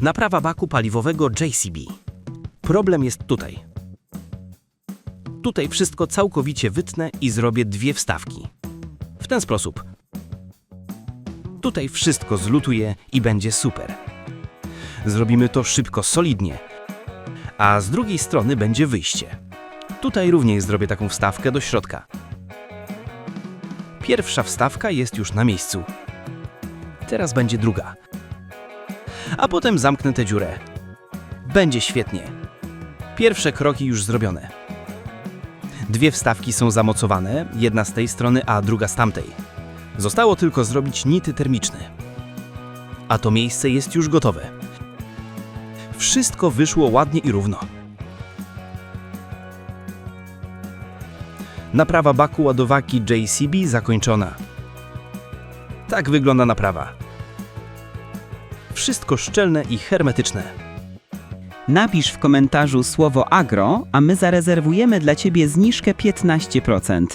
Naprawa baku paliwowego JCB. Problem jest tutaj. Tutaj wszystko całkowicie wytnę i zrobię dwie wstawki. W ten sposób. Tutaj wszystko zlutuję i będzie super. Zrobimy to szybko, solidnie. A z drugiej strony będzie wyjście. Tutaj również zrobię taką wstawkę do środka. Pierwsza wstawka jest już na miejscu. Teraz będzie druga. A potem zamknę tę dziurę. Będzie świetnie. Pierwsze kroki już zrobione. Dwie wstawki są zamocowane, jedna z tej strony, a druga z tamtej. Zostało tylko zrobić nity termiczne. A to miejsce jest już gotowe. Wszystko wyszło ładnie i równo. Naprawa baku ładowaki JCB zakończona. Tak wygląda naprawa. Wszystko szczelne i hermetyczne. Napisz w komentarzu słowo agro, a my zarezerwujemy dla Ciebie zniżkę 15%.